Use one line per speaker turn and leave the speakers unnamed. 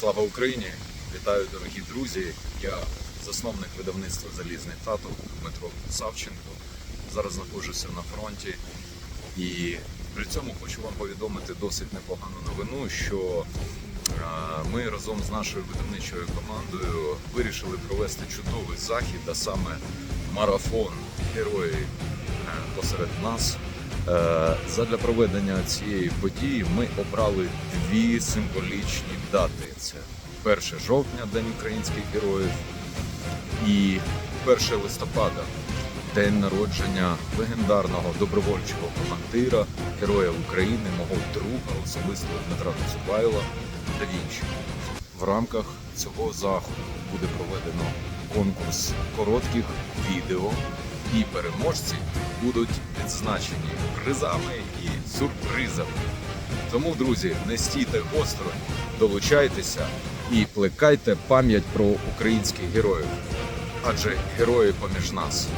Слава Україні! Вітаю, дорогі друзі! Я засновник видавництва Залізний тато Дмитро Савченко. Зараз знаходжуся на фронті і при цьому хочу вам повідомити досить непогану новину, що ми разом з нашою видавничою командою вирішили провести чудовий захід, а саме марафон герої посеред нас. Е, Задля проведення цієї події ми обрали дві символічні дати: це 1 жовтня, День українських героїв, і 1 листопада, день народження легендарного добровольчого командира, героя України, мого друга особистого Дмитра Косубайла да Вінчі. В рамках цього заходу буде проведено конкурс коротких відео, і переможці будуть відзначені призами і сюрпризами. Тому, друзі, не стійте осторонь, долучайтеся і плекайте пам'ять про українських героїв, адже герої поміж нас.